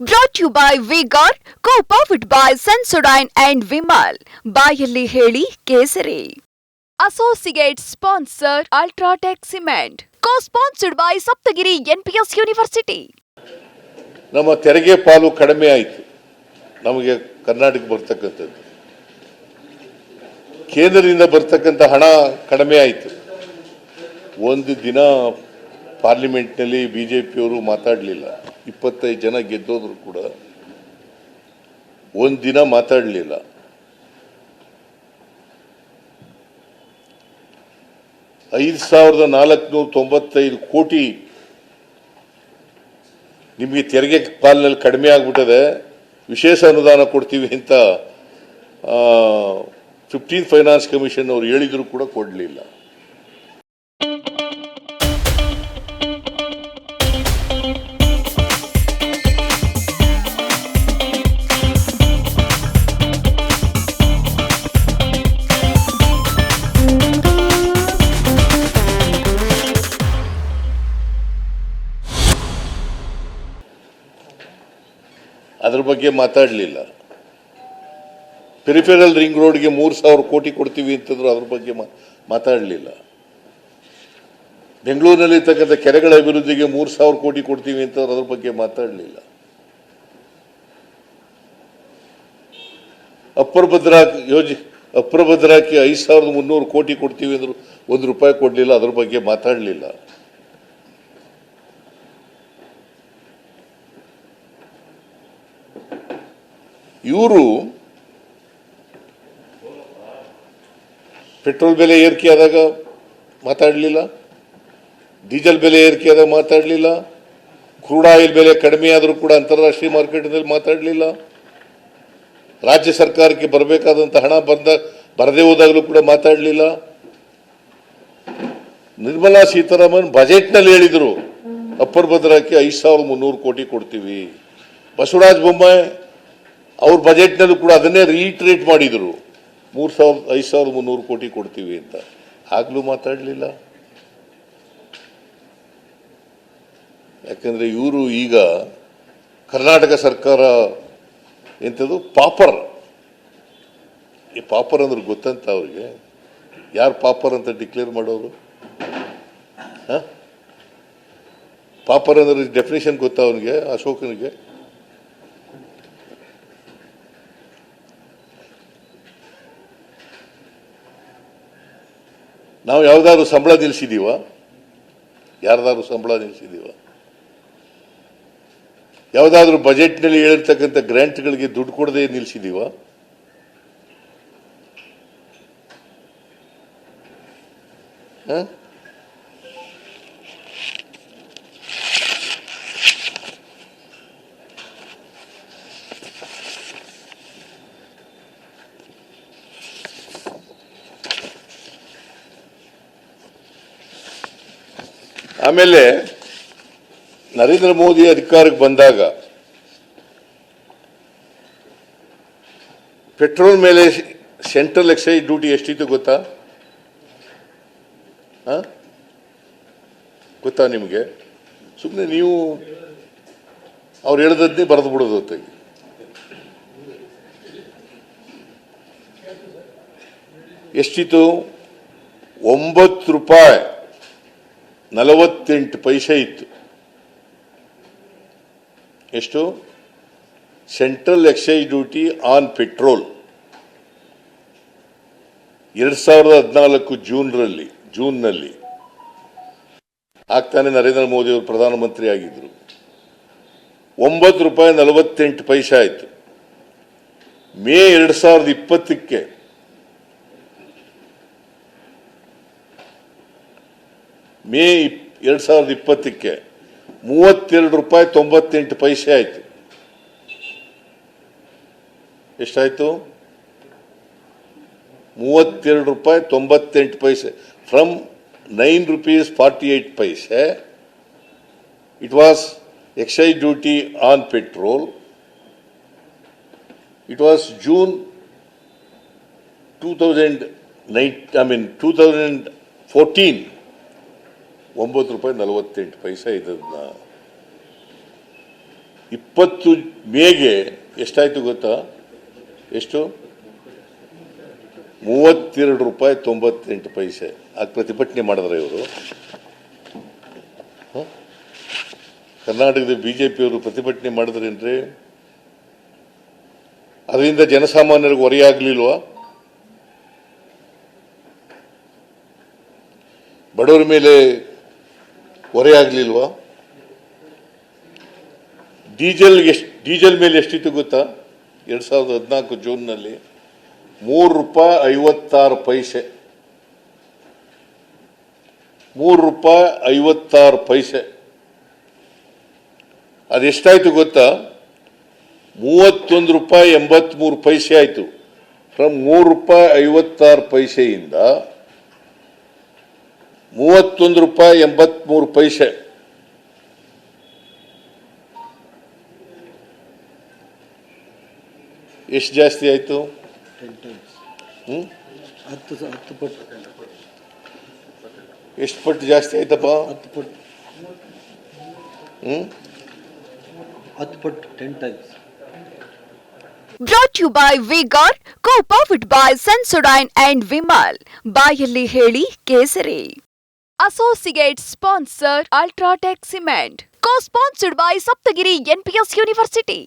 Brought you by vigour co powered by Sensodyne and Vimal ಬಾಯಲ್ಲಿ ಹೇಳಿ ಕೇಸರಿ. Associate sponsor UltraTech cement co sponsored by Saptagiri NPS university ನಮ್ಮ ತೆರಿಗೆ ಪಾಲು ಕಡಿಮೆ ಆಯಿತು. ನಮಗೆ ಕರ್ನಾಟಕ ಬರ್ತಕ್ಕಂಥದ್ದು. ಕೇಂದ್ರದಿಂದ ಬರ್ತಕ್ಕಂಥ ಹಣ ಕಡಿಮೆ ಆಯಿತು. ಒಂದು ದಿನ ಪಾರ್ಲಿಮೆಂಟ್ನಲ್ಲಿ ಬಿ ಜೆ ಪಿಯವರು ಮಾತಾಡಲಿಲ್ಲ. ಇಪ್ಪತ್ತೈದು ಜನ ಗೆದ್ದೋದ್ರು ಕೂಡ ಒಂದು ದಿನ ಮಾತಾಡಲಿಲ್ಲ. ಐದು ಸಾವಿರದ ನಾಲ್ಕುನೂರ ತೊಂಬತ್ತೈದು ಕೋಟಿ ನಿಮಗೆ ತೆರಿಗೆ ಪಾಲಿನಲ್ಲಿ ಕಡಿಮೆ ಆಗ್ಬಿಟ್ಟದೆ, ವಿಶೇಷ ಅನುದಾನ ಕೊಡ್ತೀವಿ ಅಂತ ಫಿಫ್ಟೀನ್ ಫೈನಾನ್ಸ್ ಕಮಿಷನ್ ಅವರು ಹೇಳಿದರೂ ಕೂಡ ಕೊಡಲಿಲ್ಲ. ಅದ್ರ ಬಗ್ಗೆ ಮಾತಾಡಲಿಲ್ಲ. ಪೆರಿಫೆರಲ್ ರಿಂಗ್ ರೋಡ್ಗೆ ಮೂರು ಸಾವಿರ ಕೋಟಿ ಕೊಡ್ತೀವಿ ಅಂತಂದ್ರು ಅದ್ರ ಬಗ್ಗೆ ಮಾತಾಡಲಿಲ್ಲ. ಬೆಂಗಳೂರಿನಲ್ಲಿ ಇರ್ತಕ್ಕಂಥ ಕೆರೆಗಳ ಅಭಿವೃದ್ಧಿಗೆ ಮೂರು ಸಾವಿರ ಕೋಟಿ ಕೊಡ್ತೀವಿ ಅಂತಂದ್ರೆ ಅದ್ರ ಬಗ್ಗೆ ಮಾತಾಡಲಿಲ್ಲ. ಅಪ್ಪರ್ ಭದ್ರಾ ಯೋಜ, ಅಪ್ರಭದ್ರಕ್ಕೆ ಐದು ಸಾವಿರದ ಮುನ್ನೂರು ಕೋಟಿ ಕೊಡ್ತೀವಿ ಅಂದ್ರು ಒಂದು ರೂಪಾಯಿ ಕೊಡಲಿಲ್ಲ, ಅದ್ರ ಬಗ್ಗೆ ಮಾತಾಡಲಿಲ್ಲ. ಇವರು ಪೆಟ್ರೋಲ್ ಬೆಲೆ ಏರಿಕೆ ಆದಾಗ ಮಾತಾಡಲಿಲ್ಲ, ಡೀಸೆಲ್ ಬೆಲೆ ಏರಿಕೆ ಆದಾಗ ಮಾತಾಡಲಿಲ್ಲ, ಕ್ರೂಡ್ ಆಯಿಲ್ ಬೆಲೆ ಕಡಿಮೆ ಆದರೂ ಕೂಡ ಅಂತಾರಾಷ್ಟ್ರೀಯ ಮಾರ್ಕೆಟ್ನಲ್ಲಿ ಮಾತಾಡಲಿಲ್ಲ. ರಾಜ್ಯ ಸರ್ಕಾರಕ್ಕೆ ಬರಬೇಕಾದಂಥ ಹಣ ಬಂದ, ಬರದೇ ಹೋದಾಗಲೂ ಕೂಡ ಮಾತಾಡಲಿಲ್ಲ. ನಿರ್ಮಲಾ ಸೀತಾರಾಮನ್ ಬಜೆಟ್ನಲ್ಲಿ ಹೇಳಿದರು, ಅಪ್ಪರ್ ಭದ್ರಕ್ಕೆ ಐದು ಸಾವಿರದ ಮುನ್ನೂರು ಕೋಟಿ ಕೊಡ್ತೀವಿ. ಬಸವರಾಜ ಬೊಮ್ಮಾಯಿ ಅವ್ರ ಬಜೆಟ್ನಲ್ಲೂ ಕೂಡ ಅದನ್ನೇ ರೀಟ್ರೇಟ್ ಮಾಡಿದರು. ಮೂರು ಸಾವಿರದ ಐದು ಸಾವಿರದ ಮುನ್ನೂರು ಕೋಟಿ ಕೊಡ್ತೀವಿ ಅಂತ. ಆಗಲೂ ಮಾತಾಡಲಿಲ್ಲ. ಯಾಕಂದ್ರೆ ಇವರು ಈಗ ಕರ್ನಾಟಕ ಸರ್ಕಾರ ಎಂಥದ್ದು ಪಾಪರ್. ಈ ಪಾಪರ್ ಅಂದ್ರೆ ಗೊತ್ತಂತ ಅವ್ರಿಗೆ. ಯಾರು ಪಾಪರ್ ಅಂತ ಡಿಕ್ಲೇರ್ ಮಾಡೋರು? ಪಾಪರ್ ಅಂದ್ರೆ ಡೆಫಿನೇಷನ್ ಗೊತ್ತಾ ಅವನಿಗೆ, ಅಶೋಕನಿಗೆ? ನಾವು ಯಾವ್ದಾದ್ರು ಸಂಬಳ ನಿಲ್ಸಿದೀವ? ಯಾರ್ದಾದ್ರು ಸಂಬಳ ನಿಲ್ಸಿದೀವ? ಯಾವ್ದಾದ್ರು ಬಜೆಟ್ನಲ್ಲಿ ಹೇಳಿರ್ತಕ್ಕಂಥ ಗ್ರ್ಯಾಂಟ್ಗಳಿಗೆ ದುಡ್ಡು ಕೊಡದೆ ನಿಲ್ಸಿದೀವ? ಹ? ಆಮೇಲೆ ನರೇಂದ್ರ ಮೋದಿ ಅಧಿಕಾರಕ್ಕೆ ಬಂದಾಗ ಪೆಟ್ರೋಲ್ ಮೇಲೆ ಸೆಂಟ್ರಲ್ ಎಕ್ಸೈಸ್ ಡ್ಯೂಟಿ ಎಷ್ಟಿತ್ತು ಗೊತ್ತಾ? ಗೊತ್ತಾ ನಿಮಗೆ? ಸುಮ್ಮನೆ ನೀವು ಅವ್ರು ಹೇಳ್ದದ್ದೇ ಬರೆದು ಬಿಡೋದು ಹೊತ್ತಾಗಿ. ಎಷ್ಟಿತ್ತು? ಒಂಬತ್ತು ರೂಪಾಯಿ. ನಲವತ್ತೆಂಟು ಪೈಸೆ ಇತ್ತು. ಎಷ್ಟು? Central excise duty on petrol. ಎರಡ್ ಸಾವಿರದ ಹದಿನಾಲ್ಕು ಜೂನ್ರಲ್ಲಿ, ಜೂನ್ನಲ್ಲಿ. ಆಗ್ತಾನೆ ನರೇಂದ್ರ ಮೋದಿ ಅವರು ಪ್ರಧಾನಮಂತ್ರಿ ಆಗಿದ್ರು. ಒಂಬತ್ತು ರೂಪಾಯಿ ನಲವತ್ತೆಂಟು ಪೈಸೆ ಆಯಿತು. ಮೇ ಎರಡ್ ಸಾವಿರದ ಇಪ್ಪತ್ತಕ್ಕೆ ಮೇ ಇಪ್- ಎರಡ್ ಸಾವಿರದ ಇಪ್ಪತ್ತಕ್ಕೆ ಮೂವತ್ತೆರಡು ರೂಪಾಯಿ ತೊಂಬತ್ತೆಂಟು ಪೈಸೆ ಆಯಿತು. ಎಷ್ಟಾಯಿತು? ಮೂವತ್ತೆರಡು ರೂಪಾಯಿ ತೊಂಬತ್ತೆಂಟು ಪೈಸೆ. From nine rupees forty eight paise. It was excise duty on petrol it was June two thousand night I mean two thousand fourteen ಒಂಬತ್ತು ರೂಪಾಯಿ ನಲವತ್ತೆಂಟು ಪೈಸೆ ಇದನ್ನ ಇಪ್ಪತ್ತು ಮೇಗೆ ಎಷ್ಟಾಯ್ತು ಗೊತ್ತಾ? ಎಷ್ಟು? ಮೂವತ್ತೆರಡು ರೂಪಾಯಿ ತೊಂಬತ್ತೆಂಟು ಪೈಸೆ. ಅದು ಪ್ರತಿಭಟನೆ ಮಾಡಿದ್ರೆ ಇವರು. ಕರ್ನಾಟಕದ ಬಿ ಜೆ ಪಿಯವರು ಪ್ರತಿಭಟನೆ ಮಾಡಿದ್ರೇನ್ರಿ? ಅದರಿಂದ ಜನಸಾಮಾನ್ಯರಿಗೆ ಹೊರೆಯಾಗಲಿಲ್ವಾ? ಬಡವರ ಮೇಲೆ ಹೊರೆಯಾಗ್ಲಿಲ್ವಾ ಡೀಸೆಲ್ ಎಷ್ಟು, ಡೀಸೆಲ್ ಮೇಲೆ ಎಷ್ಟಿತ್ತು ಗೊತ್ತಾ? ಎರಡ್ ಸಾವಿರದ ಹದಿನಾಲ್ಕು ಜೂನ್ನಲ್ಲಿ ಮೂರು ರೂಪಾಯಿ ಐವತ್ತಾರು ಪೈಸೆ. ಮೂರು ರೂಪಾಯಿ ಐವತ್ತಾರು ಪೈಸೆ. ಅದೆಷ್ಟಾಯ್ತು ಗೊತ್ತಾ? ಮೂವತ್ತೊಂದು ರೂಪಾಯಿ ಎಂಬತ್ತ್ಮೂರು ಪೈಸೆ ಆಯ್ತು. ಫ್ರಮ್ ಮೂರು ರೂಪಾಯಿ ಐವತ್ತಾರು ಪೈಸೆಯಿಂದ ಮೂವತ್ತೊಂದು ರೂಪಾಯಿ ಎಂಬತ್ಮೂರು ಪೈಸೆ. ಎಷ್ಟು ಜಾಸ್ತಿ ಆಯ್ತು? ಹತ್ತು ಹತ್ತು ಪಟ್ಟು. ಎಷ್ಟು ಪಟ್ಟು ಜಾಸ್ತಿ ಆಯ್ತಪ್ಪ? ಹತ್ತು ಪಟ್ಟು. ಹತ್ತು ಪಟ್ಟು ten times brought you by vigour co powered by Sensodyne and Vimal ಬಾಯಲ್ಲಿ ಹೇಳಿ ಕೇಸರಿ. Associate sponsor UltraTech cement co sponsored by Saptagiri NPS university